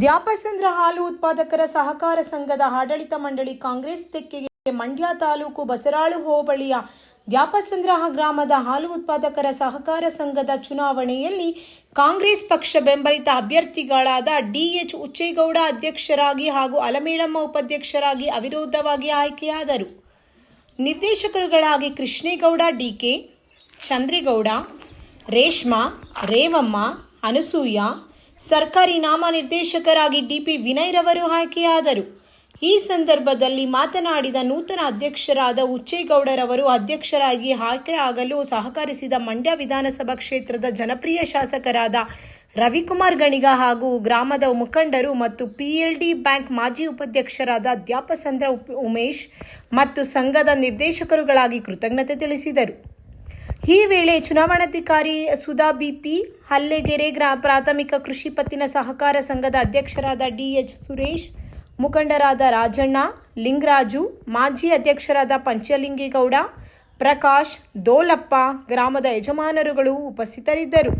ದ್ಯಾಪಸಂದ್ರ ಹಾಲು ಉತ್ಪಾದಕರ ಸಹಕಾರ ಸಂಘದ ಆಡಳಿತ ಮಂಡಳಿ ಕಾಂಗ್ರೆಸ್ ತೆಕ್ಕೆಗೆ ಮಂಡ್ಯ ತಾಲೂಕು ಬಸರಾಳು ಹೋಬಳಿಯ ದ್ಯಾಪಸಂದ್ರ ಗ್ರಾಮದ ಹಾಲು ಉತ್ಪಾದಕರ ಸಹಕಾರ ಸಂಘದ ಚುನಾವಣೆಯಲ್ಲಿ ಕಾಂಗ್ರೆಸ್ ಪಕ್ಷ ಬೆಂಬಲಿತ ಅಭ್ಯರ್ಥಿಗಳಾದ ಡಿಎಚ್ ಉಚ್ಚೇಗೌಡ ಅಧ್ಯಕ್ಷರಾಗಿ ಹಾಗೂ ಅಲಮೇಳಮ್ಮ ಉಪಾಧ್ಯಕ್ಷರಾಗಿ ಅವಿರೋಧವಾಗಿ ಆಯ್ಕೆಯಾದರು. ನಿರ್ದೇಶಕರುಗಳಾಗಿ ಕೃಷ್ಣೇಗೌಡ ಡಿಕೆ ಚಂದ್ರೇಗೌಡ, ರೇಷ್ಮಾ, ರೇವಮ್ಮ, ಅನಸೂಯ ಸರ್ಕಾರಿ ನಾಮನಿರ್ದೇಶಕರಾಗಿ ಡಿಪಿ ವಿನಯ್ರವರು ಆಯ್ಕೆಯಾದರು. ಈ ಸಂದರ್ಭದಲ್ಲಿ ಮಾತನಾಡಿದ ನೂತನ ಅಧ್ಯಕ್ಷರಾದ ಉಚ್ಚೇಗೌಡರವರು ಅಧ್ಯಕ್ಷರಾಗಿ ಆಯ್ಕೆಯಾಗಲು ಸಹಕರಿಸಿದ ಮಂಡ್ಯ ವಿಧಾನಸಭಾ ಕ್ಷೇತ್ರದ ಜನಪ್ರಿಯ ಶಾಸಕರಾದ ರವಿಕುಮಾರ್ ಗಣಿಗ ಹಾಗೂ ಗ್ರಾಮದ ಮುಖಂಡರು ಮತ್ತು ಪಿಎಲ್ಡಿ ಬ್ಯಾಂಕ್ ಮಾಜಿ ಉಪಾಧ್ಯಕ್ಷರಾದ ದ್ಯಾಪಸಂದ್ರ ಉಮೇಶ್ ಮತ್ತು ಸಂಘದ ನಿರ್ದೇಶಕರುಗಳಾಗಿ ಕೃತಜ್ಞತೆ ತಿಳಿಸಿದರು. ಈ ವೇಳೆ ಚುನಾವಣಾಧಿಕಾರಿ ಸುಧಾ ಬಿಪಿ, ಹಲ್ಲೆಗೆರೆ ಗ್ರಾ, ಪ್ರಾಥಮಿಕ ಕೃಷಿ ಪತ್ತಿನ ಸಹಕಾರ ಸಂಘದ ಅಧ್ಯಕ್ಷರಾದ ಡಿಎಚ್ ಸುರೇಶ್, ಮುಖಂಡರಾದ ರಾಜಣ್ಣ, ಲಿಂಗರಾಜು, ಮಾಜಿ ಅಧ್ಯಕ್ಷರಾದ ಪಂಚಲಿಂಗೇಗೌಡ, ಪ್ರಕಾಶ್, ದೋಲಪ್ಪ, ಗ್ರಾಮದ ಯಜಮಾನರುಗಳು ಉಪಸ್ಥಿತರಿದ್ದರು.